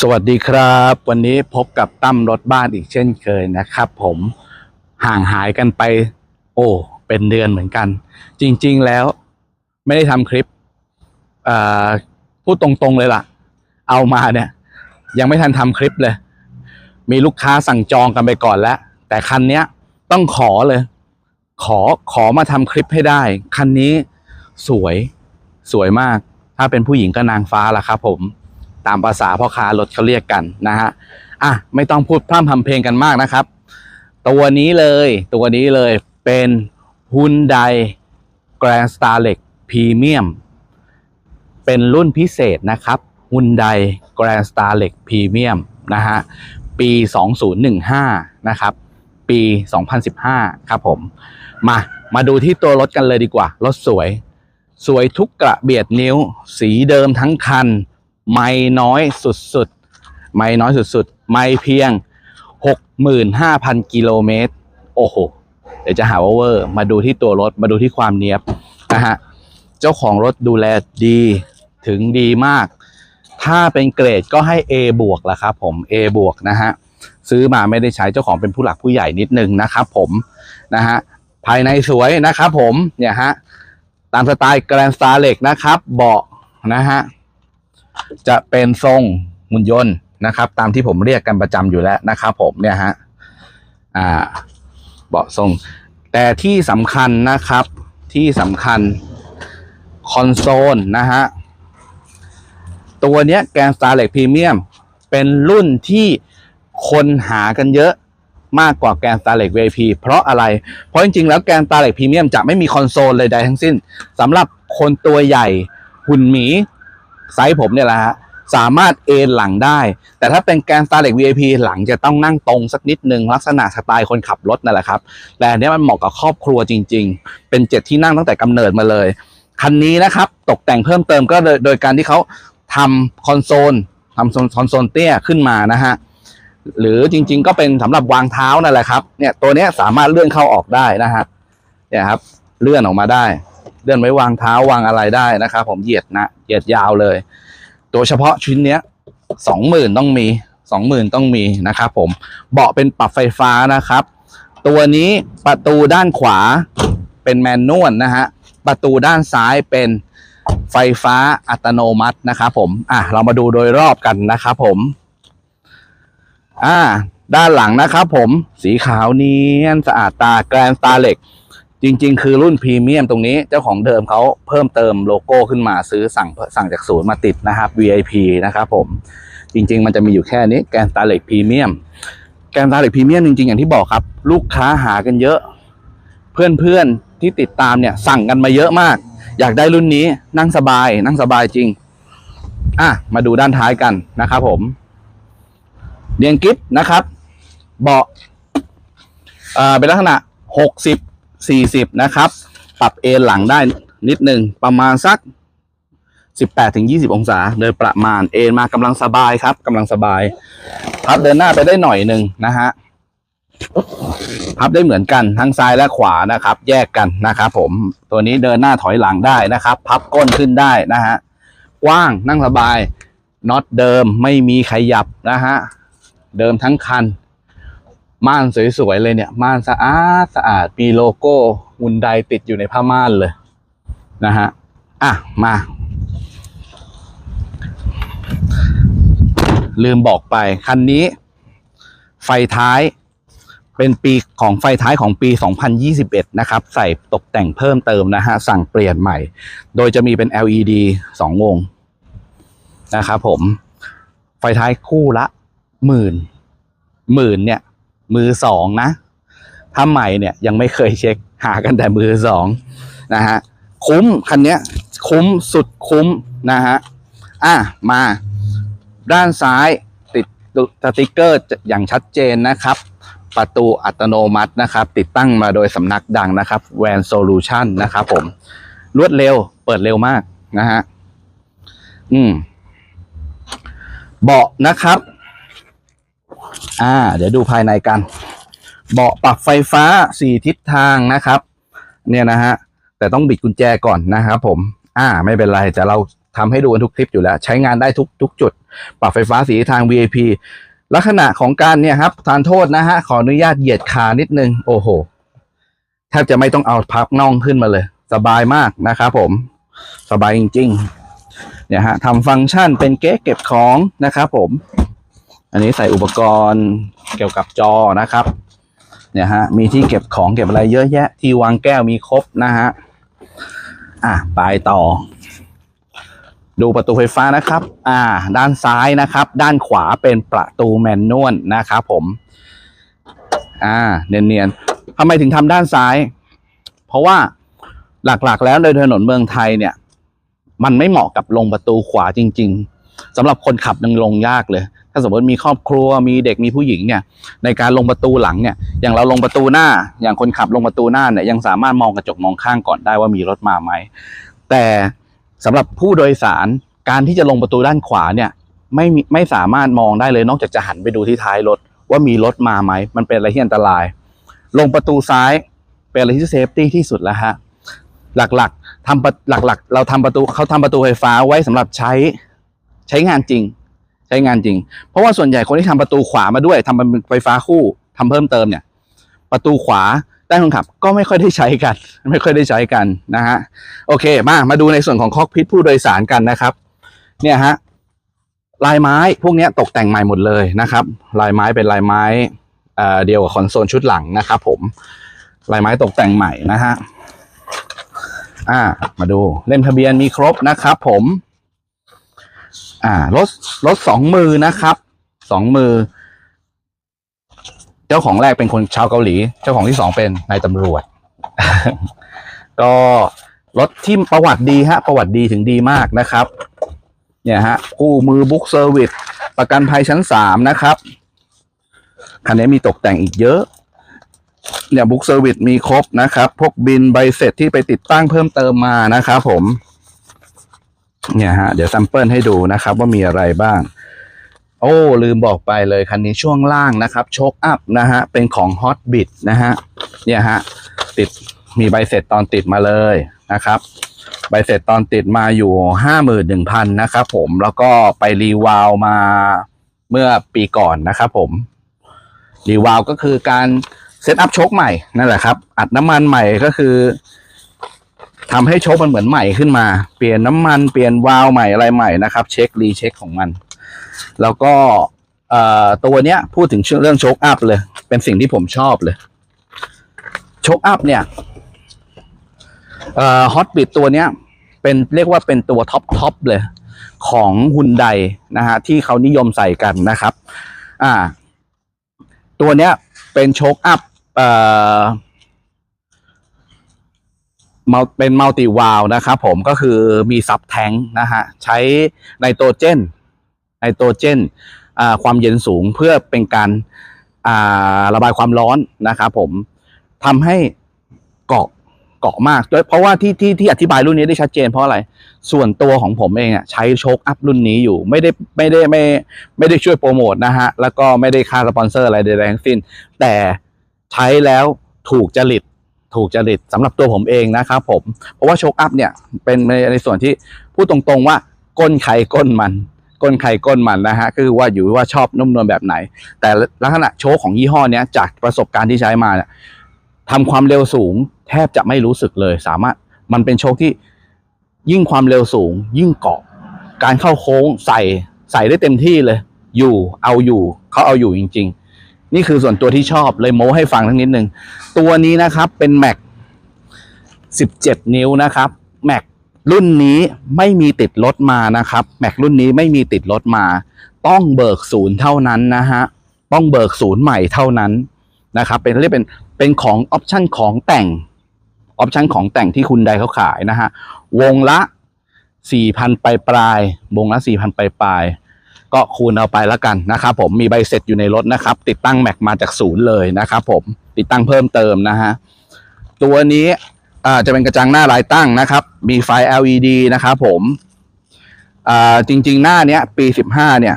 สวัสดีครับ วันนี้พบกับตั้มรถบ้านอีกเช่นเคยนะครับผมห่างหายกันไป โอ้เป็นเดือนเหมือนกัน จริง ๆแล้ว ไม่ได้ทำคลิปพูดตรงๆเลยล่ะ เอามาเนี่ย ยังไม่ทันทำคลิปเลย มีลูกค้าสั่งจองกันไปก่อนแล้ว แต่คันนี้ต้องขอเลย ขอขอมาทำคลิปให้ได้ คันนี้สวยสวยมาก ถ้าเป็นผู้หญิงก็นางฟ้าล่ะครับผม ตามภาษาพ่อค้ารถเขาเรียกกันนะฮะอะไม่ต้องพูดพร่ำทำเพลงกันมากนะครับ ตัวนี้เลยตัวนี้เลยเป็น Hyundai Grand Starlet Premium เป็นรุ่นพิเศษนะครับ Hyundai Grand Starlet Premium นะฮะปี 2015 นะครับ ปี 2015 ครับผม มา มาดูที่ตัวรถกันเลยดีกว่า รถสวย สวยทุกกระเบียดนิ้ว สีเดิมทั้งคัน ไม่น้อยสุดๆ ไม่น้อยสุดๆ ไม่เพียง 65,000 กิโลเมตร โอ้โห เดี๋ยวจะหาว่าเวอร์ มาดูที่ตัวรถ มาดูที่ความเนียบนะฮะ เจ้าของรถดูแลดีถึงดีมาก ถ้าเป็นเกรดก็ให้ A บวกละครับผม A บวกนะฮะ ซื้อมาไม่ได้ใช้เจ้าของเป็นผู้หลักผู้ใหญ่นิดนึงนะครับผม นะฮะ ภายในสวยนะครับผม เนี่ยฮะ ตามสไตล์แกรนสตาร์เล็กนะครับ เบาะนะฮะ จะเป็นทรงหุ่นยนต์นะครับ ตามที่ผมเรียกกันประจำอยู่แล้วนะครับ ผมเนี่ยฮะอ่าเบาะทรง แต่ที่สำคัญนะครับที่สำคัญคอนโซลนะฮะตัวเนี้ยแกนสตาร์เล็กพรีเมียมเป็นรุ่นที่คนหากันเยอะมากกว่าแกนสตาร์เล็ก VIP เพราะอะไร เพราะจริงๆ แล้วแกนสตาร์เล็กพรีเมียมจะไม่มีคอนโซลเลยใดทั้งสิ้นสำหรับคนตัวใหญ่หุ่นหมี ไซส์ผมเนี่ยแหละฮะสามารถเอนหลังได้ แต่ถ้าเป็นแกน Starlet VIP หลังจะต้องนั่งตรงสักนิดนึงลักษณะสไตล์คนขับรถนั่นแหละครับ แต่อันนี้มันเหมาะกับครอบครัวจริง ๆ เป็นเจ็ดที่นั่งตั้งแต่กำเนิดมาเลย คันนี้นะครับตกแต่งเพิ่มเติมก็โดยโดยการที่เขาทำคอนโซลทำคอนโซลเตี้ยขึ้นมานะฮะหรือจริง ๆ ก็เป็นสำหรับวางเท้านั่นแหละครับเนี่ยตัวนี้สามารถเลื่อนเข้าออกได้นะฮะเนี่ยครับเลื่อนออกมาได้ เลื่อนไว้วางเท้าวางอะไรได้นะครับผมเหยียดนะเหยียดยาวเลยตัวเฉพาะชิ้นเนี้ยสองหมื่นต้องมีสองหมื่นต้องมีนะครับผมเบาะเป็นปรับไฟฟ้านะครับ ตัวนี้ประตูด้านขวาเป็นแมนนวลนะฮะประตูด้านซ้ายเป็นไฟฟ้าอัตโนมัตินะครับผมอะเรามาดูโดยรอบกันนะครับผมอ่าด้านหลังนะครับผมสีขาวเนียนสะอาดตาแกรนสตาร์เล็ก จริง ๆ คือรุ่นพรีเมียมตรงนี้เจ้าของเดิมเขาเพิ่มเติมโลโก้ขึ้นมาซื้อสั่งสั่งจากศูนย์มาติดนะครับ VIP นะครับผมจริง ๆ มันจะมีอยู่แค่นี้แกนตาเล็กพรีเมียมแกนตาเล็กพรีเมียมจริง ๆ อย่างที่บอกครับ ลูกค้าหากันเยอะ เพื่อนๆที่ติดตามเนี่ยสั่งกันมาเยอะมาก อยากได้รุ่นนี้นั่งสบาย นั่งสบายจริงอะมาดูด้านท้ายกันนะครับผมเรียงกิฟนะครับ เบาะอ่าเป็นลักษณะห กสิบสี่สิบนะครับ ปรับเอนหลังได้นิดหนึ่งประมาณสักสิบแปดถึงยี่สิบองศา โดยประมาณเอนมากำลังสบายครับกำลังสบาย พับเดินหน้าไปได้หน่อยหนึ่งนะฮะพับได้เหมือนกันทั้งซ้ายและขวานะครับ แยกกันนะครับผมตัวนี้เดินหน้าถอยหลังได้นะครับ พับก้นขึ้นได้นะฮะกว้างนั่งสบายน็อตเดิมไม่มีขยับนะฮะเดิมทั้งคัน ม่านสวยๆเลยเนี่ย ม่านสะอาดสะอาดมีโลโก้ฮุนไดติดอยู่ในผ้าม่านเลยนะฮะอะมา ลืมบอกไปคันนี้ ไฟท้ายเป็นปีของไฟท้ายของปี 2021 นะครับ ใส่ตกแต่งเพิ่มเติมนะฮะ สั่งเปลี่ยนใหม่ โดยจะมีเป็น LED 2 วง นะครับผม ไฟท้ายคู่ละหมื่นหมื่นเนี่ย มือสองนะถ้าใหม่เนี่ยยังไม่เคยเช็คหากันแต่มือสองนะฮะคุ้มคันนี้คุ้มสุดคุ้มนะฮะอะมาด้านซ้ายติดสติกเกอร์อย่างชัดเจนนะครับ ประตูอัตโนมัตินะครับ ติดตั้งมาโดยสำนักดังนะครับ Van Solution นะครับผมรวดเร็วเปิดเร็วมากนะฮะอืมเบาะนะครับ อ่า เดี๋ยวดูภายในกัน เบาะปรับไฟฟ้าสี่ทิศทางนะครับ เนี่ยนะฮะ แต่ต้องบิดกุญแจก่อนนะครับผม อ่า ไม่เป็นไรแต่เราทำให้ดูกันทุกคลิปอยู่แล้ว ใช้งานได้ทุกทุกจุด ปรับไฟฟ้าสีทาง VIP ลักษณะของการเนี่ยครับทานโทษนะฮะ ขออนุญาตเหยียดขานิดนึง โอ้โห แทบจะไม่ต้องเอาพับน่องขึ้นมาเลย สบายมากนะครับผม สบายจริง ๆ เนี่ยฮะทำฟังก์ชันเป็นเก๊ะเก็บของนะครับผม อันนี้ใส่อุปกรณ์เกี่ยวกับจอนะครับ เนี่ยฮะ มีที่เก็บของเก็บอะไรเยอะแยะ ที่วางแก้วมีครบนะฮะ อะไปต่อ ดูประตูไฟฟ้านะครับ อ่า ด้านซ้ายนะครับ ด้านขวาเป็นประตูแมนนวลนะครับผม อ่า เนียนๆทำไมถึงทำด้านซ้าย เพราะว่าหลักๆ แล้วโดยถนนเมืองไทยเนี่ย มันไม่เหมาะกับลงประตูขวาจริง ๆสำหรับคนขับยังลงยากเลย ถ้าสมมติมีครอบครัวมีเด็กมีผู้หญิงเนี่ย ในการลงประตูหลังเนี่ย อย่างเราลงประตูหน้า อย่างคนขับลงประตูหน้าเนี่ยยังสามารถมองกระจกมองข้างก่อนได้ว่ามีรถมาไหม แต่สำหรับผู้โดยสารการที่จะลงประตูด้านขวาเนี่ยไม่ไม่สามารถมองได้เลยนอกจากจะหันไปดูที่ท้ายรถว่ามีรถมาไหม มันเป็นอะไรที่อันตราย ลงประตูซ้ายเป็นอะไรที่เซฟตี้ที่สุดแล้วฮะ หลักๆทำประหลักๆ เราทำประตูเขาทำประตูไฟฟ้าไว้สำหรับใช้ใช้งานจริง ใช้งานจริง เพราะว่าส่วนใหญ่คนที่ทำประตูขวามาด้วยทำเป็นไฟฟ้าคู่ทำเพิ่มเติมเนี่ย ประตูขวาด้านคนขับก็ไม่ค่อยได้ใช้กัน ไม่ค่อยได้ใช้กันนะฮะโอเคมามาดูในส่วนของคอกพิทผู้โดยสารกันนะครับ เนี่ยฮะลายไม้พวกนี้ตกแต่งใหม่หมดเลยนะครับ ลายไม้เป็นลายไม้เเดียวกับคอนโซลชุดหลังนะครับผมลายไม้ตกแต่งใหม่นะฮะอ่ามาดูเล่มทะเบียนมีครบนะครับผม อ่ารถรถสองมือนะครับสองมือ เจ้าของแรกเป็นคนชาวเกาหลี เจ้าของที่สองเป็นนายตำรวจ ก็รถที่ประวัติดีฮะ ประวัติดีถึงดีมากนะครับ เนี่ยฮะคู่มือบุ๊กเซอร์วิสประกันภัยชั้นสามนะครับคันนี้มีตกแต่งอีกเยอะเนี่ยบุ๊กเซอร์วิสมีครบนะครับ พวกบินใบเสร็จที่ไปติดตั้งเพิ่มเติมมานะครับผม เนี่ยฮะเดี๋ยวแซมเปิลให้ดูนะครับว่ามีอะไรบ้าง โอ้ ลืมบอกไปเลยคันนี้ช่วงล่างนะครับโชคอัพนะฮะเป็นของ Hot b i t นะฮะเนี่ยฮะติดมีใบเสร็จตอนติดมาเลยนะครับ ใบเสร็จตอนติดมาอยู่ห้าหมื่นหนึ่งพันนะครับผมแล้วก็ไปรีวาลมาเมื่อปีก่อนนะครับผมรีวาลก็คือการเซตอัพโชคใหม่นั่นแหละครับ อัดน้ำมันใหม่ก็คือ ทำให้โชคมันเหมือนใหม่ขึ้นมา เปลี่ยนน้ำมันเปลี่ยนวาล์วใหม่อะไรใหม่นะครับ เช็ครีเช็คของมัน แล้วก็ตัวเนี้ยพูดถึงเรื่องโชคอัพเลย เป็นสิ่งที่ผมชอบเลย โชคอัพเนี่ยฮอตบิทตัวเนี้ยเป็นเรียกว่าเป็นตัวท็อปท็อปเลย ของฮุนไดนะฮะที่เขานิยมใส่กันนะครับ อ่า ตัวเนี้ยเป็นโชคอัพเอ่อ มัลเป็นมัลติวาลนะครับผมก็คือมีซับแทงนะฮะใช้ไนโตรเจนไนโตรเจนความเย็นสูงเพื่อเป็นการาระบายความร้อนนะครับผมทำให้เกาะเกาะมากด้วยเพราะว่าที่ที่ที่อธิบายรุ่นนี้ได้ชัดเจนเพราะอะไร ส่วนตัวของผมเองอะใช้โชคอัพรุ่นนี้อยู่ไม่ได้ไม่ได้ไม่ไม่ได้ช่วยโปรโมทนะฮะ แล้วก็ไม่ได้ค่าสปอนเซอร์อะไรใดๆทั้งสิ้น แต่ใช้แล้วถูกจริต ถูกจริตสำหรับตัวผมเองนะครับผม เพราะว่าโชคอัพเนี่ยเป็นในในส่วนที่พูดตรงๆว่าก้นใครก้นมันก้นใครก้นมันนะฮะก็คือว่าอยู่ว่าชอบนุ่มนวลแบบไหน แต่ลักษณะโชคของยี่ห้อเนี้ยจากประสบการณ์ที่ใช้มาเนี่ยทำความเร็วสูง แทบจะไม่รู้สึกเลย สามารถมันเป็นโชคที่ยิ่งความเร็วสูง ยิ่งเกาะ การเข้าโค้งใส่ใส่ได้เต็มที่เลย อยู่เอาอยู่เขาเอาอยู่จริง ๆ นี่คือส่วนตัวที่ชอบเลยโม้ให้ฟังทั้งนิดนึง ตัวนี้นะครับเป็น Mac 17 นิ้วนะครับ Mac รุ่นนี้ไม่มีติดรถมานะครับ Mac รุ่นนี้ไม่มีติดรถมา ต้องเบิกศูนย์เท่านั้นนะฮะ ต้องเบิกศูนย์ใหม่เท่านั้นนะครับ เป็นเรียกเป็นเป็นของออปชั่นของแต่งออปชั่นของแต่งที่คุณใดเขาขายนะฮะ วงละ 4,000 ปลายปลายวงละ 4,000 ปลายปลาย ก็คูณเอาไปแล้วกันนะครับผมมีใบเสร็จอยู่ในรถนะครับ ติดตั้งแม็กมาจากศูนย์เลยนะครับผมติดตั้งเพิ่มเติมนะฮะตัวนี้จะเป็นกระจังหน้าลายตั้งนะครับ มีไฟ LED นะครับผมจริง ๆ หน้าเนี้ยปี 15 เนี่ย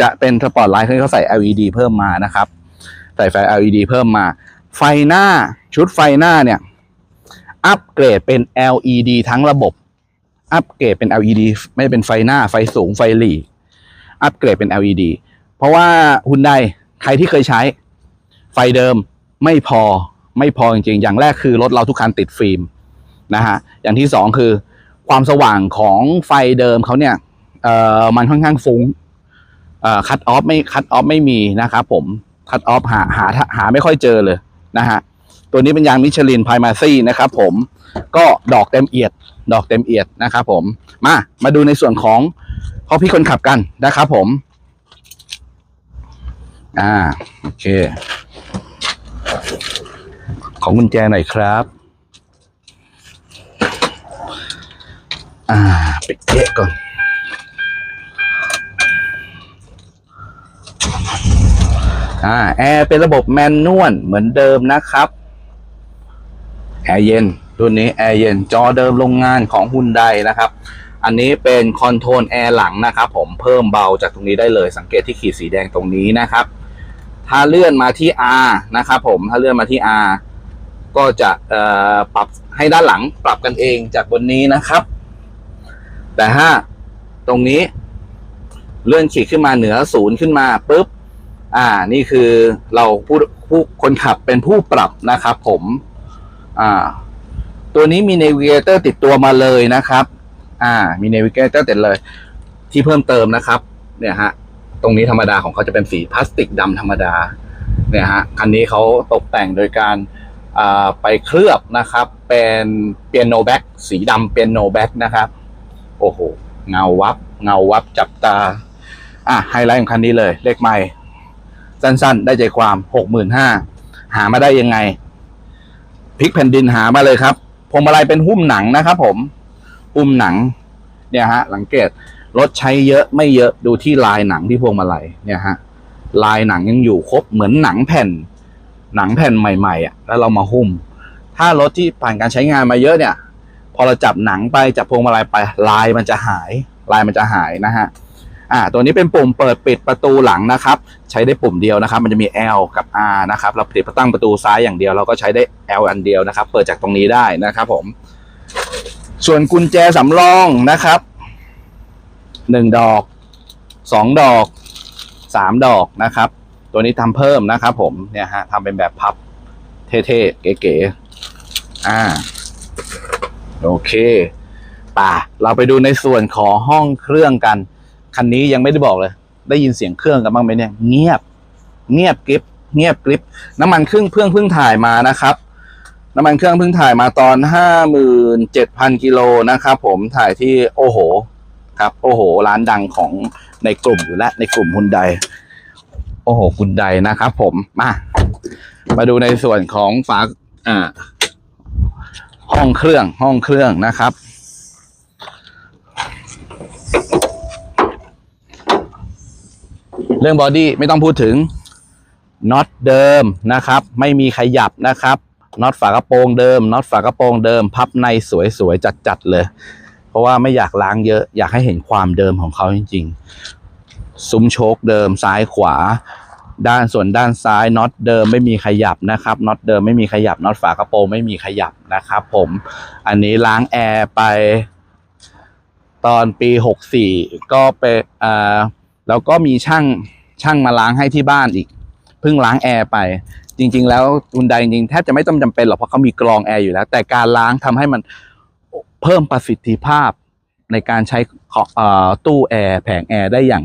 จะเป็นสปอตไลท์ที่เขาใส่ LED เพิ่มมานะครับ ใส่ไฟ LED เพิ่มมา ไฟหน้าชุดไฟหน้าเนี่ย อัปเกรดเป็น LED ทั้งระบบ อัปเกรดเป็น LED ไม่เป็นไฟหน้าไฟสูงไฟหลี อัปเกรดเป็น LED เพราะว่าฮุนไดใครที่เคยใช้ ไฟเดิมไม่พอไม่พอจริงๆ อย่างแรกคือรถเราทุกคันติดฟิล์มนะฮะอย่างที่สองคือความสว่างของไฟเดิมเขาเนี่ยเอ่อมันค่อนข้างฟุ้งเอ่อคัตออฟไม่คัตออฟไม่มีนะครับผมคัตออฟหาหาหาไม่ค่อยเจอเลยนะฮะตัวนี้เป็นยางมิชลินไพมาซี่นะครับผมก็ดอกเต็มเอียด ดอกเต็มเอียดนะครับผมมามาดูในส่วนของ ข้อพี่คนขับกันนะครับผม อ่า โอเค ของกุญแจหน่อยครับ อ่าไปเกะก่อนอ่าแอร์เป็นระบบแมนนวลเหมือนเดิมนะครับแอร์เย็นรุ่นนี้แอร์เย็นจอเดิมโรงงานของฮุนไดนะครับ อันนี้เป็นคอนโทรลแอร์หลังนะครับผมเพิ่มเบาจากตรงนี้ได้เลย สังเกตที่ขีดสีแดงตรงนี้นะครับ ถ้าเลื่อนมาที่ R นะครับผมถ้าเลื่อนมาที่ R ก็จะปรับให้ด้านหลังปรับกันเองจากบนนี้นะครับ แต่ถ้าตรงนี้เลื่อนขีดขึ้นมาเหนือศูนย์ขึ้นมาปุ๊บ อ่า นี่คือเราผู้ผู้คนขับเป็นผู้ปรับนะครับผม อ่า ตัวนี้มี Navigator ติดตัวมาเลยนะครับ อ่า มี Navigator ติดเลย ที่เพิ่มเติมนะครับ เนี่ยฮะ ตรงนี้ธรรมดาของเขาจะเป็นสีพลาสติกดำธรรมดา เนี่ยฮะ คันนี้เขาตกแต่งโดยการอ่าไปเคลือบนะครับ เป็นเปียโนแบ็กสีดำเปียโนแบ็กนะครับ โอ้โห เงาวับ เงาวับจับตา อะ ไฮไลท์ของคันนี้เลย เลขไม่ สั้นๆ ได้ใจความหกหมื่นห้าหามาได้ยังไงพลิกแผ่นดินหามาเลยครับพวงมาลัยเป็นหุ้มหนังนะครับผม หุ้มหนัง เนี่ยฮะสังเกตรถใช้เยอะไม่เยอะดูที่ลายหนังที่พวงมาลัยเนี่ยฮะลายหนังยังอยู่ครบเหมือนหนังแผ่น หนังแผ่นใหม่ๆอะแล้วเรามาหุ้ม ถ้ารถที่ผ่านการใช้งานมาเยอะเนี่ย พอเราจับหนังไปจับพวงมาลัยไป ลายมันจะหาย ลายมันจะหายนะฮะอ่าตัวนี้เป็นปุ่มเปิดปิดประตูหลังนะครับ ใช้ได้ปุ่มเดียวนะครับ มันจะมี L กับ R นะครับ เราติดตั้งประตูซ้ายอย่างเดียว เราก็ใช้ได้ L อันเดียวนะครับ เปิดจากตรงนี้ได้นะครับผม ส่วนกุญแจสำรองนะครับหนึ่งดอกสองดอกสามดอกนะครับ ตัวนี้ทำเพิ่มนะครับผมเนี่ยฮะทำเป็นแบบพับเท่ๆเก๋ๆอ่าโอเคป่ะเราไปดูในส่วนของห้องเครื่องกัน คันนี้ยังไม่ได้บอกเลย ได้ยินเสียงเครื่องกันบ้างไหมเนี่ย เงียบ เงียบกริบเงียบกริบน้ำมันเครื่องเครื่องเพิ่งถ่ายมานะครับ น้ำมันเครื่องเพิ่งถ่ายมาตอนห้าหมื่นเจ็ดพันกิโลนะครับผมถ่ายที่โอโห ครับ โอโห ร้านดังของในกลุ่มอยู่แล้วในกลุ่มฮุนไดโอ้โหฮุนไดนะครับผม มา มาดูในส่วนของฝาอ่า ห้องเครื่องห้องเครื่องนะครับเรื่องบอดี้ไม่ต้องพูดถึงน็อตเดิมนะครับ ไม่มีขยับนะครับ น็อตฝากระโปรงเดิมน็อตฝากระโปรงเดิม พับในสวยๆจัดๆเลย เพราะว่าไม่อยากล้างเยอะ อยากให้เห็นความเดิมของเขาจริงๆ ซุ้มโชคเดิมซ้ายขวา ด้านส่วนด้านซ้ายน็อตเดิมไม่มีขยับนะครับน็อตเดิมไม่มีขยับน็อตฝากระโปรงไม่มีขยับนะครับผมอันนี้ล้างแอร์ไป ตอนปีหกสี่ก็ไปอ่าแล้วก็มีช่างช่างมาล้างให้ที่บ้านอีกเพิ่งล้างแอร์ไป จริง ๆ แล้วอุนไดจริงๆแทบจะไม่ต้องจำเป็นหรอกเพราะเขามีกรองแอร์อยู่แล้ว แต่การล้างทำให้มันเพิ่มประสิทธิภาพในการใช้ตู้แอร์แผงแอร์ได้อย่าง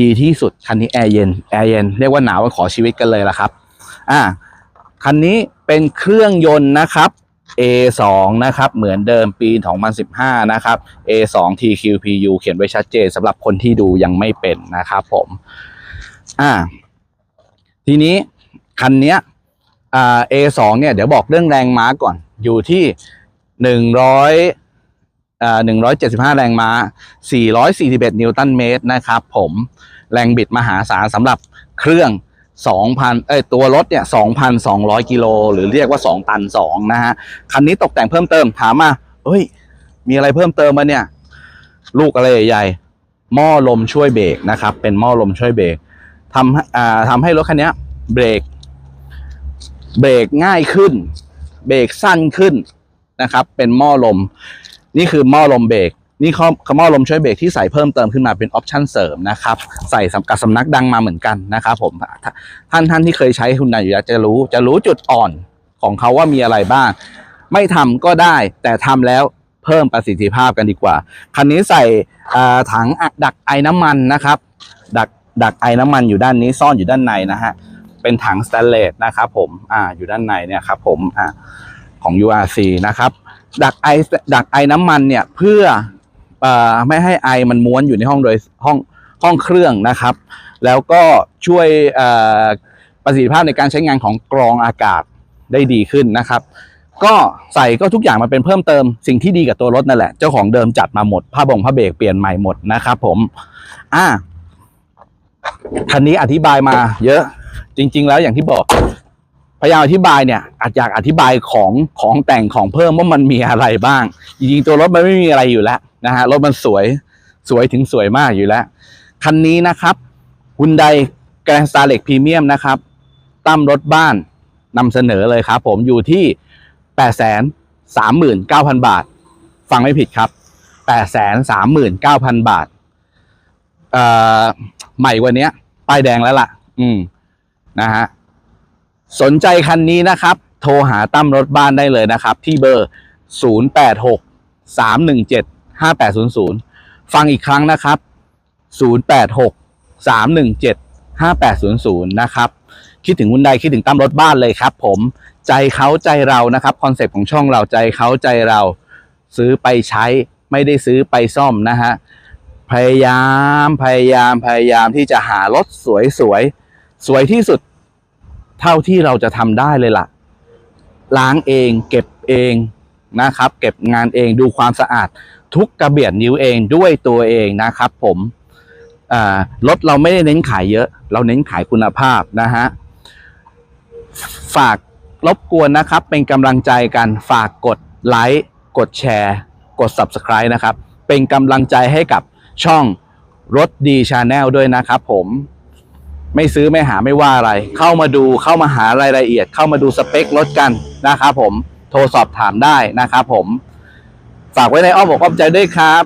ดีที่สุด คันนี้แอร์เย็นแอร์เย็นเรียกว่าหนาวก็ขอชีวิตกันเลยละครับ อ่าคันนี้เป็นเครื่องยนต์นะครับ A2 นะครับ เหมือนเดิมปี 2015 นะครับ A2 TQPU เขียนไว้ชัดเจนสำหรับคนที่ดูยังไม่เป็นนะครับผม อ่า ทีนี้ คันนี้อ่า A2 เนี่ยเดี๋ยวบอกเรื่องแรงม้าก่อน อยู่ที่100อ่า175แรงม้า441นิวตันเมตรนะครับผมแรงบิดมหาศาลสำหรับเครื่อง2,000เอ้ยตัวรถเนี่ย2,200กิโลหรือเรียกว่า2ตัน2นะฮะคันนี้ตกแต่งเพิ่มเติมถามมาเฮ้ย มีอะไรเพิ่มเติมมาเนี่ย ลูกอะไรใหญ่หม้อลมช่วยเบรกนะครับ เป็นหม้อลมช่วยเบรกทำให้อ่าทำให้รถคันนี้เบรก เบรกง่ายขึ้น เบรกสั้นขึ้นนะครับ เป็นหม้อลม นี่คือหม้อลมเบรกนี่ข้อหม้อลมช่วยเบรกที่ใส่เพิ่มเติมขึ้นมาเป็นออปชั่นเสริมนะครับ ใส่สำกับสำนักดังมาเหมือนกันนะครับผมท่านท่านที่เคยใช้ฮุนไดอยู่แล้วจะรู้ จะรู้จุดอ่อนของเขาว่ามีอะไรบ้าง ไม่ทำก็ได้ แต่ทำแล้วเพิ่มประสิทธิภาพกันดีกว่า คันนี้ใส่ถังอัดดักไอ้น้ำมันนะครับ ดักดักไอ้น้ำมันอยู่ด้านนี้ซ่อนอยู่ด้านในนะฮะ เป็นถังสแตนเลสนะครับผมอ่าอยู่ด้านในเนี่ยครับผมอ่าของ URC นะครับ ดักไอดักไอน้ำมันเนี่ยเพื่อเอ่อไม่ให้ไอมันม้วนอยู่ในห้องโดยห้องห้องเครื่องนะครับ แล้วก็ช่วยเอ่อประสิทธิภาพในการใช้งานของกรองอากาศได้ดีขึ้นนะครับ ก็ใส่ก็ทุกอย่างมาเป็นเพิ่มเติมสิ่งที่ดีกับตัวรถนั่นแหละ เจ้าของเดิมจัดมาหมดผ้าบงผ้าเบรกเปลี่ยนใหม่หมดนะครับผม อ่าคันนี้อธิบายมาเยอะ จริง ๆ แล้วอย่างที่บอกพยายามอธิบายเนี่ยอาจอยากอธิบายของของแต่งของเพิ่มว่ามันมีอะไรบ้าง จริงๆตัวรถมันไม่มีอะไรอยู่แล้วนะฮะรถมันสวยสวยถึงสวยมากอยู่แล้ว คันนี้นะครับฮุนไดแกรนสตาร์เล็กพรีเมียมนะครับตั้มรถบ้านนำเสนอเลยครับ ผมอยู่ที่แปดแสนสามหมื่นเก้าพันบาท ฟังไม่ผิดครับแปดแสนสามหมื่นเก้าพันบาทเอ่อใหม่กว่านี้ป้ายแดงแล้วล่ะ อืม นะฮะสนใจคันนี้นะครับ โทรหาตั้มรถบ้านได้เลยนะครับ ที่เบอร์ 086 317 5800 ฟังอีกครั้งนะครับ 086 317 5800 นะครับ คิดถึงคุณใดคิดถึงตั้มรถบ้านเลยครับผมใจเขาใจเรานะครับคอนเซปต์ของช่องเราใจเขาใจเรา ซื้อไปใช้ไม่ได้ซื้อไปซ่อมนะฮะพยายามพยายามพยายามที่จะหารถสวยสวย สวยที่สุด เท่าที่เราจะทำได้เลยล่ะ ล้างเอง เก็บเองนะครับ เก็บงานเองดูความสะอาด ทุกกระเบียดนิ้วเองด้วยตัวเองนะครับ ผมรถเราไม่ได้เน้นขายเยอะ เราเน้นขายคุณภาพนะฮะฝากรบกวนนะครับ เป็นกำลังใจกันฝากกดไลค์กดแชร์ กด Subscribe นะครับ เป็นกำลังใจให้กับช่องรถดีชาแนลด้วยนะครับผม ไม่ซื้อไม่หาไม่ว่าอะไร เข้ามาดูเข้ามาหารายละเอียด เข้ามาดูสเปครถกันนะครับผมโทรสอบถามได้นะครับผม ฝากไว้ในอ้อมอกอ้อมใจด้วยครับ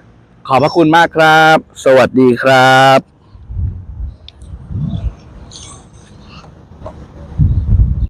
ขอบพระคุณมากครับ สวัสดีครับ